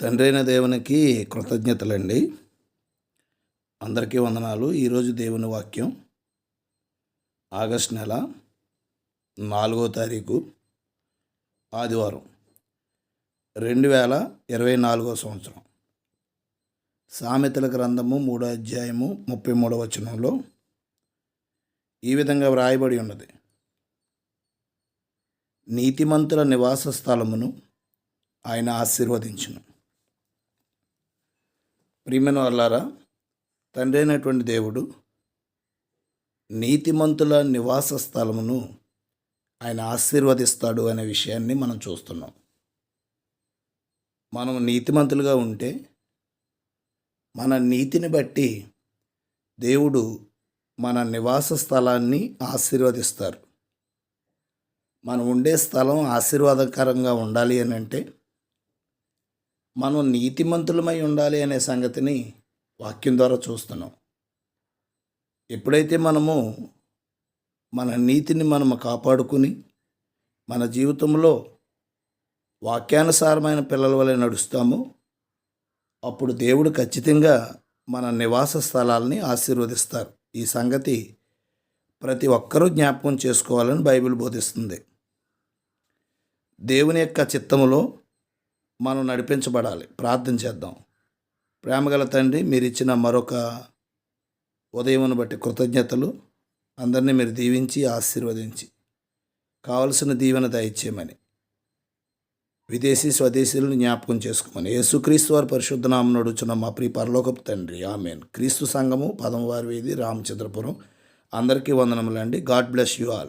తండ్రైన దేవునికి కృతజ్ఞతలండి. అందరికీ వందనాలు. ఈరోజు దేవుని వాక్యం ఆగస్ట్ నెల నాలుగో తారీఖు ఆదివారం రెండు వేల ఇరవై నాలుగో సంవత్సరం. సామెతల గ్రంథము మూడో అధ్యాయము ముప్పై మూడవ వచనంలో ఈ విధంగా వ్రాయబడి ఉన్నది. నీతిమంతుల నివాస స్థలమును ఆయన ఆశీర్వదించును. ప్రియమైన వాళ్ళారా తండ్రి అయినటువంటి దేవుడు నీతిమంతుల నివాస స్థలమును ఆయన ఆశీర్వదిస్తాడు అనే విషయాన్ని మనం చూస్తున్నాం. మనం నీతిమంతులుగా ఉంటే మన నీతిని బట్టి దేవుడు మన నివాస స్థలాన్ని ఆశీర్వదిస్తారు. మనం ఉండే స్థలం ఆశీర్వాదకరంగా ఉండాలి అని అంటే మనం నీతిమంతులమై ఉండాలి అనే సంగతిని వాక్యం ద్వారా చూస్తున్నాం. ఎప్పుడైతే మనము మన నీతిని మనము కాపాడుకుని మన జీవితంలో వాక్యానుసారమైన పిల్లల వలె నడుస్తామో అప్పుడు దేవుడు ఖచ్చితంగా మన నివాస స్థలాల్ని ఆశీర్వదిస్తారు. ఈ సంగతి ప్రతి ఒక్కరూ జ్ఞాపకం చేసుకోవాలని బైబిల్ బోధిస్తుంది. దేవుని యొక్క చిత్తములో మనం నడిపించబడాలి. ప్రార్థన చేద్దాం. ప్రేమగల తండ్రి మీరు ఇచ్చిన మరొక ఉదయమును బట్టి కృతజ్ఞతలు. అందరినీ మీరు దీవించి ఆశీర్వదించి. కావలసిన దీవెన దయచేయమని విదేశీ స్వదేశీలను జ్ఞాపకం చేసుకోమని యేసుక్రీస్తు వారి పరిశుద్ధనామం నడుచున్న మా ప్రియ పరలోకపు తండ్రి. ఆమెన్. క్రీస్తు సంఘము పదమవారి వీధి రామచంద్రపురం. అందరికీ వందనములండి. God bless you all.